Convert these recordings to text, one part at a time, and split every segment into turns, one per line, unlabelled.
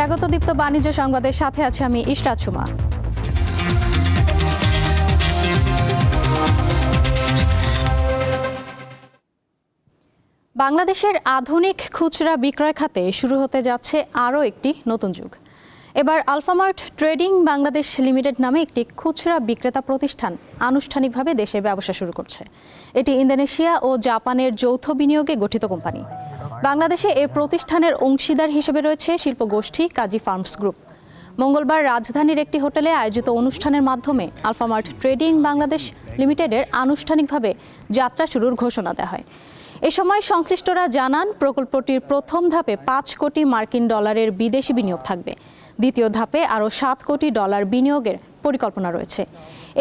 স্বাগত দীপ্ত বাণিজ্য সংবাদের সাথে আছে আমি ইশরাত সুমা। বাংলাদেশের আধুনিক খুচরা বিক্রয় খাতে শুরু হতে যাচ্ছে আরও একটি নতুন যুগ। এবার আলফামার্ট ট্রেডিং বাংলাদেশ লিমিটেড নামে একটি খুচরা বিক্রেতা প্রতিষ্ঠান আনুষ্ঠানিকভাবে দেশে ব্যবসা শুরু করছে। এটি ইন্দোনেশিয়া ও জাপানের যৌথ বিনিয়োগে গঠিত কোম্পানি। বাংলাদেশে এ প্রতিষ্ঠানের অংশীদার হিসেবে রয়েছে শিল্পগোষ্ঠী কাজী ফার্মস গ্রুপ। মঙ্গলবার রাজধানীর একটি হোটেলে আয়োজিত অনুষ্ঠানের মাধ্যমে আলফামার্ট ট্রেডিং বাংলাদেশ লিমিটেডের আনুষ্ঠানিকভাবে যাত্রা শুরুর ঘোষণা দেওয়া হয়। এ সময় সংশ্লিষ্টরা জানান, প্রকল্পটির প্রথম ধাপে পাঁচ কোটি মার্কিন ডলারের বিদেশি বিনিয়োগ থাকবে। দ্বিতীয় ধাপে আরও সাত কোটি ডলার বিনিয়োগের পরিকল্পনা রয়েছে।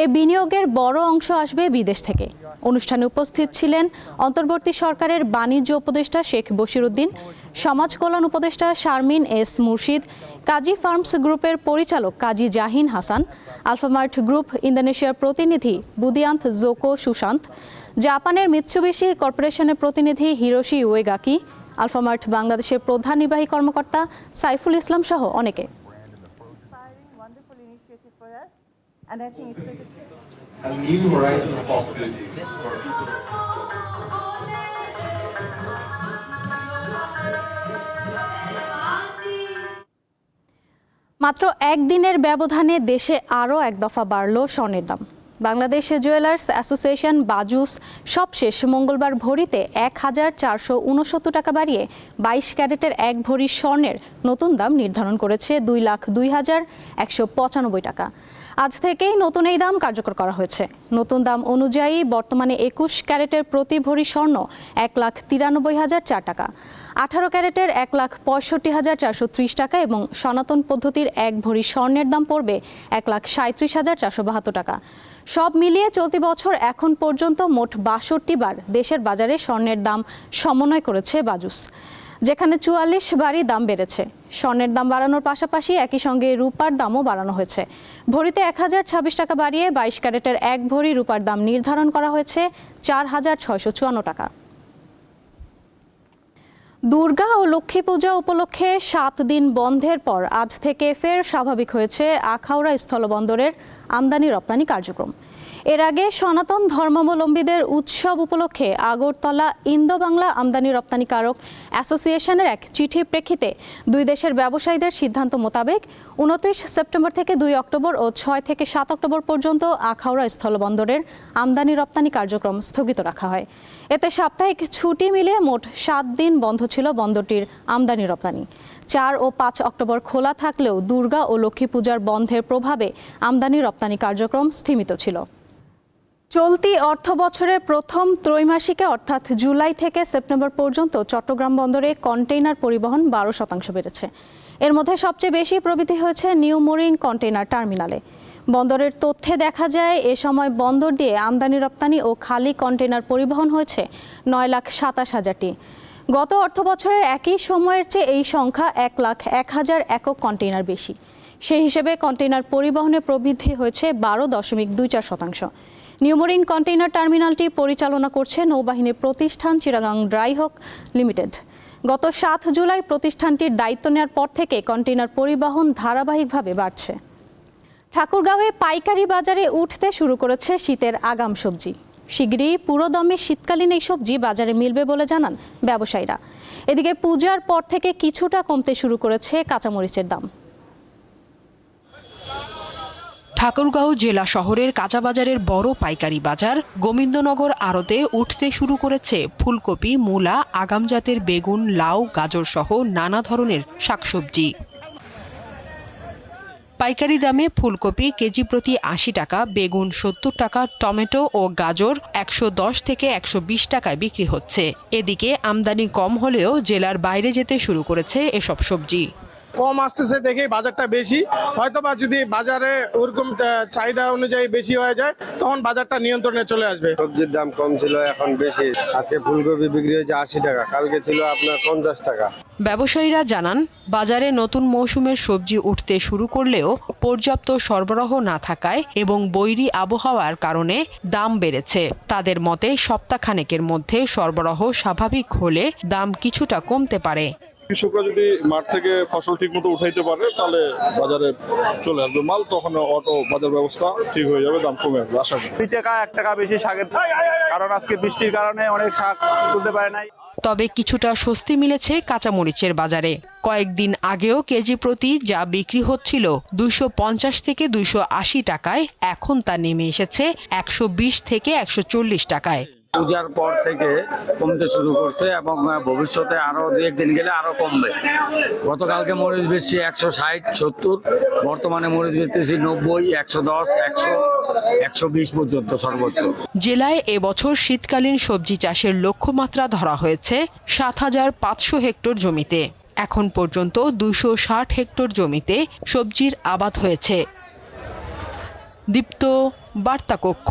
এ বিনিয়োগের বড় অংশ আসবে বিদেশ থেকে। অনুষ্ঠানে উপস্থিত ছিলেন অন্তর্বর্তী সরকারের বাণিজ্য উপদেষ্টা শেখ বশিরুদ্দিন, সমাজ কল্যাণ উপদেষ্টা শারমিন এস মুর্শিদ, কাজী ফার্মস গ্রুপের পরিচালক কাজী জাহিন হাসান, আলফামার্ট গ্রুপ ইন্দোনেশিয়ার প্রতিনিধি বুদিয়ান্ত জোকো সুশান্ত, জাপানের মিৎসুবিশি কর্পোরেশনের প্রতিনিধি হিরোশি ওয়েগাকি, আলফামার্ট বাংলাদেশের প্রধান নির্বাহী কর্মকর্তা সাইফুল ইসলাম সহ অনেকে।
And I think it's going to take
a new horizon of possibilities. for people.
মাত্র একদিনের ব্যবধানে দেশে আরও এক দফা বাড়ল স্বর্ণের দাম। বাংলাদেশ জুয়েলার্স অ্যাসোসিয়েশন বাজুস সবশেষ মঙ্গলবার ভরিতে এক হাজার চারশো উনসত্তর টাকা বাড়িয়ে বাইশ ক্যারেটের এক ভরি স্বর্ণের নতুন দাম নির্ধারণ করেছে দুই লাখ দুই হাজার একশো পঁচানব্বই টাকা। আজ থেকেই নতুন এই দাম কার্যকর করা হয়েছে। নতুন দাম অনুযায়ী বর্তমানে একুশ ক্যারেটের প্রতি ভরি স্বর্ণ এক লাখ তিরানব্বই হাজার চার টাকা, আঠারো ক্যারেটের এক লাখ পঁয়ষট্টি হাজার চারশো ত্রিশ টাকা এবং সনাতন পদ্ধতির এক ভরি স্বর্ণের দাম পড়বে এক লাখ সাঁত্রিশ হাজার চারশো বাহাত্তর টাকা। সব মিলিয়ে চলতি বছর এখন পর্যন্ত মোট বাষট্টি বার দেশের বাজারে স্বর্ণের দাম সমন্বয় করেছে বাজুস। যেখানে চুয়াল্লিশ বারই দাম বেড়েছে। স্বর্ণের দাম বাড়ানোর পাশাপাশি একই সঙ্গে রূপার দামও বাড়ানো হয়েছে। ভরিতে এক হাজার ছাব্বিশ টাকা বাড়িয়ে বাইশ ক্যারেটের এক ভরি রূপার দাম নির্ধারণ করা হয়েছে চার হাজার ছয়শো চুয়ান্ন টাকা। দুর্গা ও লক্ষ্মী পূজা উপলক্ষে সাত দিন বন্ধের পর আজ থেকে ফের স্বাভাবিক হয়েছে আখাউড়া স্থলবন্দরের আমদানি রপ্তানি কার্যক্রম। এর আগে সনাতন ধর্মাবলম্বীদের উৎসব উপলক্ষে আগরতলা ইন্দো বাংলা আমদানি রপ্তানিকারক অ্যাসোসিয়েশনের এক চিঠির প্রেক্ষিতে দুই দেশের ব্যবসায়ীদের সিদ্ধান্ত মোতাবেক উনত্রিশ সেপ্টেম্বর থেকে দুই অক্টোবর ও ছয় থেকে সাত অক্টোবর পর্যন্ত আখাউড়া স্থলবন্দরের আমদানি রপ্তানি কার্যক্রম স্থগিত রাখা হয়। এতে সাপ্তাহিক ছুটি মিলে মোট সাত দিন বন্ধ ছিল বন্দরটির আমদানি রপ্তানি। চার ও পাঁচ অক্টোবর খোলা থাকলেও দুর্গা ও লক্ষ্মী পূজার বন্ধের প্রভাবে আমদানি রপ্তানি কার্যক্রম স্থিমিত ছিল। চলতি অর্থ বছরের প্রথম ত্রৈমাসিকে, অর্থাৎ জুলাই থেকে সেপ্টেম্বর পর্যন্ত, চট্টগ্রাম বন্দরে কন্টেইনার পরিবহন বারো শতাংশ বেড়েছে। এর মধ্যে সবচেয়ে বেশি প্রবৃদ্ধি হয়েছে নিউ মোরিং কন্টেইনার টার্মিনালে। বন্দরের তথ্যে দেখা যায়, এ সময় বন্দর দিয়ে আমদানি, রপ্তানি ও খালি কন্টেইনার পরিবহন হয়েছে নয় লাখ সাতাশ হাজারটি। গত অর্থ বছরের একই সময়ের চেয়ে এই সংখ্যা এক লাখ এক হাজার একক কন্টেইনার বেশি। সেই হিসেবে কন্টেইনার পরিবহনে প্রবৃদ্ধি হয়েছে বারো দশমিক দুই চার শতাংশ। নিউমোরিং কন্টেইনার টার্মিনালটি পরিচালনা করছে নৌবাহিনীর প্রতিষ্ঠান চিরাগাং ড্রাই হোক লিমিটেড। গত সাত জুলাই প্রতিষ্ঠানটির দায়িত্ব নেওয়ার পর থেকে কন্টেইনার পরিবহন ধারাবাহিকভাবে বাড়ছে। ঠাকুরগাঁওয়ে পাইকারি বাজারে উঠতে শুরু করেছে শীতের আগাম সবজি। শিগগিরই পুরোদমে শীতকালীন এই সবজি বাজারে মিলবে বলে জানান ব্যবসায়ীরা। এদিকে পূজার পর থেকে কিছুটা কমতে শুরু করেছে কাঁচামরিচের দাম।
ঠাকুরগাঁও জেলা শহরের কাঁচাবাজারের বড় পাইকারি বাজার গোবিন্দনগর আড়তে উঠতে শুরু করেছে ফুলকপি, মূলা, আগাম জাতের বেগুন, লাউ, গাজর সহ নানা ধরনের শাকসবজি। পাইকারি দামে ফুলকপি কেজি প্রতি আশি টাকা, বেগুন সত্তর টাকা, টমেটো ও গাজর একশো দশ থেকে একশো বিশ টাকায় বিক্রি হচ্ছে। এদিকে আমদানি কম হলেও জেলার বাইরে যেতে শুরু করেছে এসব সবজি।
কম আসতেছে দেখেই বাজারটা বেশি। হয়তো বা যদি বাজারে ওরকম চাহিদা অনুযায়ী বেশি হয়ে যায় তখন বাজারটা নিয়ন্ত্রণে চলে আসবে।
সবজির দাম কম ছিল এখন বেশি। আজকে ফুলকপি বিক্রি হয়েছে আশি টাকা কালকে ছিল আপনার পঞ্চাশ টাকা।
ব্যবসায়ীরা জানান বাজারে নতুন মৌসুমের সবজি উঠতে শুরু করলেও পর্যাপ্ত সরবরাহ না থাকায় এবং বৈরী আবহাওয়ার কারণে দাম বেড়েছে। তাদের মতে সপ্তাহখানেকের মধ্যে সরবরাহ স্বাভাবিক হলে দাম কিছুটা কমতে পারে।
কৃষকরা যদি মাঠ থেকে ফসল ঠিক মতো উঠাইতে পারে তাহলে বাজারে চলে আসবে মাল তখন অটো বাজার ব্যবস্থা ঠিক হয়ে যাবে দাম কমে আসবে আশা করি।
দুই টাকা এক টাকা বেশি শাকের কারণ আজকে বৃষ্টির কারণে অনেক শাক তুলতে পারে নাই।
তবে কিছুটা স্বস্তি মিলেছে কাঁচামরিচের বাজারে। কয়েকদিন আগেও কেজি প্রতি যা বিক্রি হচ্ছিল দুইশো পঞ্চাশ থেকে দুইশো আশি টাকায় এখন তা নেমে এসেছে একশো বিশ থেকে একশো চল্লিশ টাকায়।
পূজার পর থেকে কমতে শুরু করছে এবং ভবিষ্যতে আরও দু একদিন গেলে আরও কমবে। গতকালকে মরিচ বেচছি একশো ষাট সত্তর, বর্তমানে মরিচ বেচতেছি নব্বই, একশো দশ, একশো একশো বিশ পর্যন্ত সর্বোচ্চ।
জেলায় এবছর শীতকালীন সবজি চাষের লক্ষ্যমাত্রা ধরা হয়েছে সাত হাজার পাঁচশো হেক্টর জমিতে। এখন পর্যন্ত দুশো ষাট হেক্টর জমিতে সবজির আবাদ হয়েছে। দীপ্ত বার্তা কক্ষ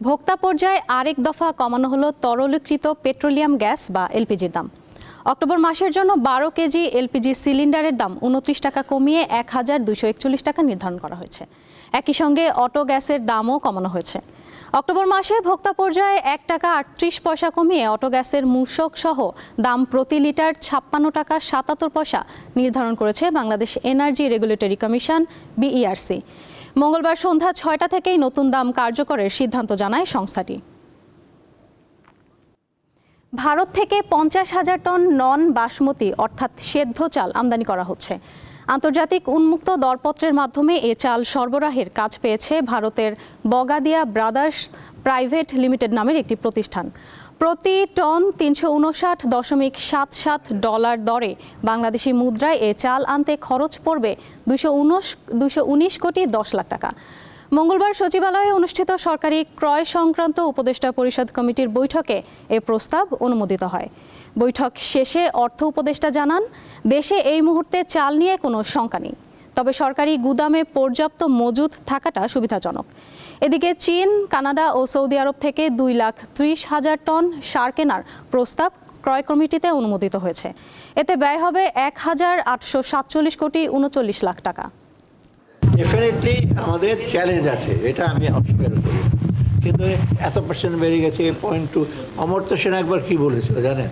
ভোক্তা পর্যায়ে আরেক দফা কমানো হলো তরলীকৃত পেট্রোলিয়াম গ্যাস বা এলপিজির দাম। অক্টোবর মাসের জন্য বারো কেজি এলপিজি সিলিন্ডারের দাম উনত্রিশ টাকা কমিয়ে এক হাজার দুশো একচল্লিশ টাকা নির্ধারণ করা হয়েছে। একই সঙ্গে অটো গ্যাসের দামও কমানো হয়েছে। অক্টোবর মাসে ভোক্তা পর্যায়ে এক টাকা আটত্রিশ পয়সা কমিয়ে অটো গ্যাসের মূসক সহ দাম প্রতি লিটার ছাপ্পান্ন টাকা সাতাত্তর পয়সা নির্ধারণ করেছে Bangladesh energy regulatory commission, BERC. মঙ্গলবার সন্ধ্যা ছয়টা থেকেই নতুন দাম কার্যকরের সিদ্ধান্ত জানায় সংস্থাটি। ভারত থেকে পঞ্চাশ হাজার টন নন বাসমতি, অর্থাৎ সেদ্ধ চাল আমদানি করা হচ্ছে। আন্তর্জাতিক উন্মুক্ত দরপত্রের মাধ্যমে এ চাল সরবরাহের কাজ পেয়েছে ভারতের বগাদিয়া ব্রাদার্স প্রাইভেট লিমিটেড নামের একটি প্রতিষ্ঠান। প্রতি টন তিনশো উনষাট দশমিক সাত সাত ডলার দরে বাংলাদেশি মুদ্রায় এ চাল আনতে খরচ পড়বে দুশো দুশো উনিশ কোটি দশ লাখ টাকা। মঙ্গলবার সচিবালয়ে অনুষ্ঠিত সরকারি ক্রয় সংক্রান্ত উপদেষ্টা পরিষদ কমিটির বৈঠকে এ প্রস্তাব অনুমোদিত হয়। বৈঠক শেষে অর্থ উপদেষ্টা জানান, দেশে এই মুহূর্তে চাল নিয়ে কোনো শঙ্কা নেই। তবে সরকারি গুদামে পর্যাপ্ত মজুদ থাকাটা সুবিধাজনক। এদিকে চীন, কানাডা ও সৌদি আরব থেকে দুই লাখ ত্রিশ হাজার টন সার কেনার প্রস্তাব ক্রয় কমিটিতে অনুমোদিত হয়েছে। এতে ব্যয় হবে এক হাজার আটশো সাতচল্লিশ কোটি উনচল্লিশ লাখ টাকা।
ডেফিনেটলি আমাদের চ্যালেঞ্জ আছে, এটা আমি অস্বীকার করি। কিন্তু এত পার্সেন্ট বেড়ে গেছে পয়েন্ট টু অমর্ত্য সেন একবার কী বলেছিল জানেন?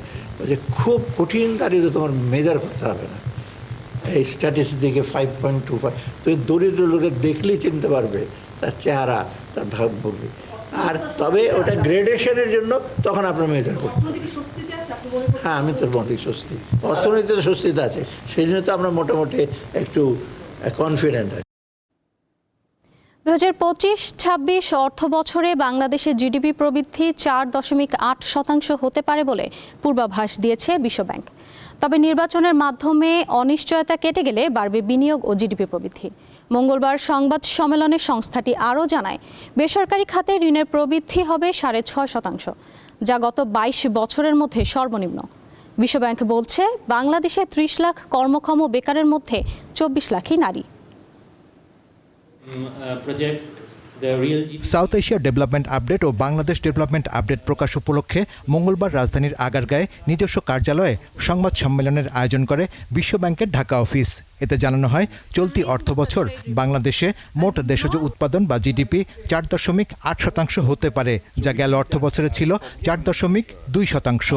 যে খুব কঠিন দাঁড়িয়ে তোমার মেজার করতে হবে না। এই স্ট্যাটিস্টিক দিকে ফাইভ পয়েন্ট টু ফাইভ তুমি দরিদ্র লোকের দেখলেই চিনতে পারবে তার চেহারা তার ভাব বলবে আর তবে ওটা গ্রেডেশনের জন্য তখন আপনার মেজার করতে হ্যাঁ আমি তোর মতোই স্বস্তি। অর্থনীতিতে স্বস্তিতে আছে। সেই জন্য তো আমরা মোটামুটি একটু কনফিডেন্ট আছি।
দু হাজার পঁচিশ ছাব্বিশ অর্থ বছরে বাংলাদেশের জিডিপি প্রবৃদ্ধি চার দশমিক আট শতাংশ হতে পারে বলে পূর্বাভাস দিয়েছে বিশ্বব্যাংক। তবে নির্বাচনের মাধ্যমে অনিশ্চয়তা কেটে গেলে বাড়বে বিনিয়োগ ও জিডিপি প্রবৃদ্ধি। মঙ্গলবার সংবাদ সম্মেলনে সংস্থাটি আরও জানায়, বেসরকারি খাতে ঋণের প্রবৃদ্ধি হবে সাড়ে ছয় শতাংশ, যা গত বাইশ বছরের মধ্যে সর্বনিম্ন। বিশ্বব্যাংক বলছে, বাংলাদেশে ত্রিশ লাখ কর্মক্ষম বেকারের মধ্যে চব্বিশ লাখই নারী।
সাউথ এশিয়া ডেভেলপমেন্ট আপডেট ও বাংলাদেশ ডেভেলপমেন্ট আপডেট প্রকাশ উপলক্ষে মঙ্গলবার রাজধানীর আগারগাঁয়ে নিজস্ব কার্যালয়ে সংবাদ সম্মেলনের আয়োজন করে বিশ্বব্যাংকের ঢাকা অফিস। এতে জানানো হয় চলতি অর্থবছর বাংলাদেশে মোট দেশজ উৎপাদন বা জিডিপি চার দশমিক আট শতাংশ হতে পারে যা গেল অর্থবছরে ছিল চার দশমিক দুই শতাংশ।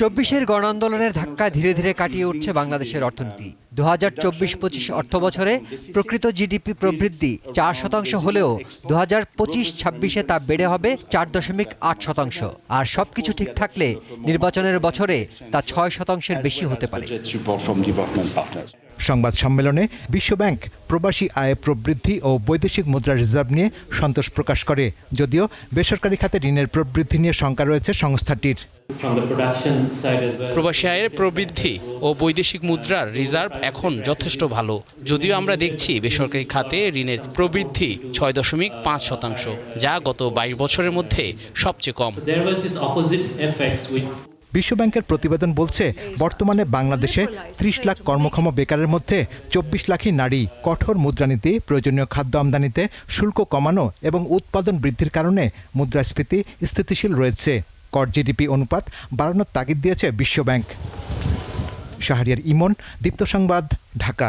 চব্বিশের গণ আন্দোলনের ধাক্কা ধীরে ধীরে কাটিয়ে উঠছে বাংলাদেশের অর্থনীতি। দু হাজার চব্বিশ পঁচিশ অর্থ বছরে প্রকৃত জিডিপি প্রবৃদ্ধি চার শতাংশ হলেও দু হাজার পঁচিশ ছাব্বিশে তা বেড়ে হবে চার দশমিক আট শতাংশ। আর সবকিছু ঠিক থাকলে নির্বাচনের বছরে তা ছয় শতাংশের বেশি হতে পারে।
Support from development partners.
সংবাদ সম্মেলনে বিশ্বব্যাংক প্রবাসী আয় প্রবৃদ্ধি ও বৈদেশিক মুদ্রা রিজার্ভ নিয়ে সন্তোষ প্রকাশ করে যদিও বেসরকারি খাতে ঋণের প্রবৃদ্ধি নিয়ে শঙ্কা রয়েছে সংস্থাটির
From the production side as well.
প্রবাসী আয়ের প্রবৃদ্ধি ও বৈদেশিক মুদ্রার রিজার্ভ এখন যথেষ্ট ভালো যদিও আমরা দেখছি বেসরকারি খাতে ঋণের প্রবৃদ্ধি ছয় দশমিক পাঁচ শতাংশ যা গত বাইশ বছরের মধ্যে সবচেয়ে কম
বিশ্বব্যাংকের প্রতিবেদন বলছে বর্তমানে বাংলাদেশে ত্রিশ লাখ কর্মক্ষম বেকারের মধ্যে চব্বিশ লাখই নারী। কঠোর মুদ্রানীতি প্রয়োজনীয় খাদ্য আমদানিতে শুল্ক কমানো এবং উৎপাদন বৃদ্ধির কারণে মুদ্রাস্ফীতি স্থিতিশীল রয়েছে। কর জিডিপি অনুপাত বাড়ানোর তাগিদ দিয়েছে বিশ্বব্যাংক। শাহরিয়ার ইমন দীপ্ত সংবাদ ঢাকা।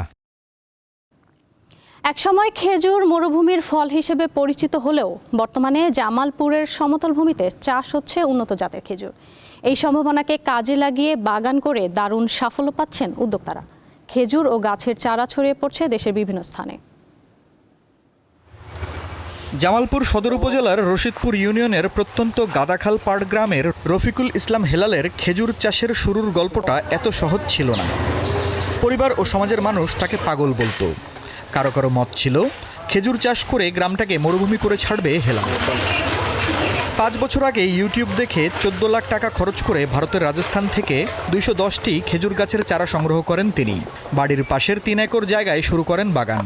একসময় খেজুর মরুভূমির ফল হিসেবে পরিচিত হলেও বর্তমানে জামালপুরের সমতল ভূমিতে চাষ হচ্ছে উন্নত জাতের খেজুর। এই সম্ভাবনাকে কাজে লাগিয়ে বাগান করে দারুণ সাফল্য পাচ্ছেন উদ্যোক্তারা। খেজুর ও গাছের চারা ছড়িয়ে পড়ছে দেশের বিভিন্ন স্থানে।
জামালপুর সদর উপজেলার রশিদপুর ইউনিয়নের প্রত্যন্ত গাদাখাল পাড় গ্রামের রফিকুল ইসলাম হেলালের খেজুর চাষের শুরুর গল্পটা এত সহজ ছিল না। পরিবার ও সমাজের মানুষ তাকে পাগল বলতো। কারও কারও মত ছিল, খেজুর চাষ করে গ্রামটাকে মরুভূমি করে ছাড়বে হেলাল। পাঁচ বছর আগে ইউটিউব দেখে চোদ্দ লাখ টাকা খরচ করে ভারতের রাজস্থান থেকে দুইশো দশটি খেজুর গাছের চারা সংগ্রহ করেন তিনি। বাড়ির পাশের তিন একর জায়গায় শুরু করেন বাগান।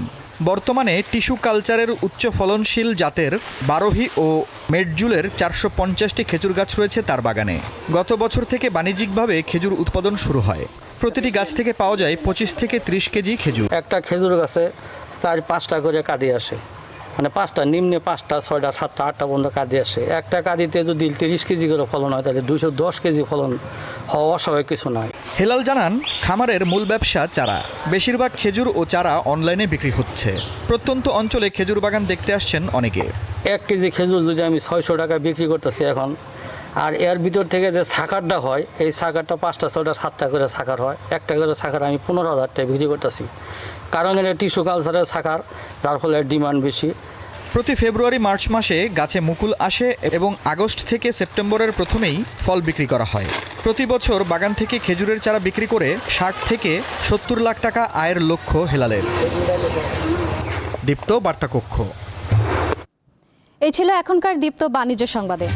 বর্তমানে টিস্যু কালচারের উচ্চ ফলনশীল জাতের বারোহি ও মেডজুলের চারশো পঞ্চাশটি খেজুর গাছ রয়েছে তার বাগানে। গত বছর থেকে বাণিজ্যিকভাবে খেজুর উৎপাদন শুরু হয়। প্রতিটি গাছ থেকে পাওয়া যায় পঁচিশ থেকে ত্রিশ কেজি খেজুর।
একটা খেজুর গাছে চার পাঁচটা করে কাঁদি আসে। মানে পাঁচটা নিম্নে পাঁচটা ছয়টা সাতটা আটটা পর্যন্ত কাঁদি আসে। একটা কাঁদিতে যদি তিরিশ কেজি করে ফলন হয় তাহলে দুইশো দশ কেজি ফলন হওয়া অস্বাভাবিক কিছু নয়।
হেলাল জানান খামারের মূল ব্যবসা চারা। বেশিরভাগ খেজুর ও চারা অনলাইনে বিক্রি হচ্ছে। প্রত্যন্ত অঞ্চলে খেজুর বাগান দেখতে আসছেন অনেকে।
এক কেজি খেজুর যদি আমি ছয়শো টাকা বিক্রি করতেছি এখন আর এর ভিতর থেকে যে সাকারটা হয় এই সাকারটা পাঁচটা ছয়টা সাতটা করে সাকার হয়। একটা করে সাকার আমি পনেরো হাজার টাকা বিক্রি করতেছি। কারণ এটা টিস্যু কালচারের সাকার যার ফলে ডিমান্ড বেশি।
প্রতি ফেব্রুয়ারি মার্চ মাসে গাছে মুকুল আসে এবং আগস্ট থেকে সেপ্টেম্বরের প্রথমেই ফল বিক্রি করা হয়। প্রতি বছর বাগান থেকে খেজুরের চারা বিক্রি করে ষাট থেকে সত্তর লাখ টাকা আয়ের লক্ষ্য হেলালের। দীপ্ত বার্তাকক্ষ।
এই ছিল এখনকার দীপ্ত বাণিজ্য সংবাদে।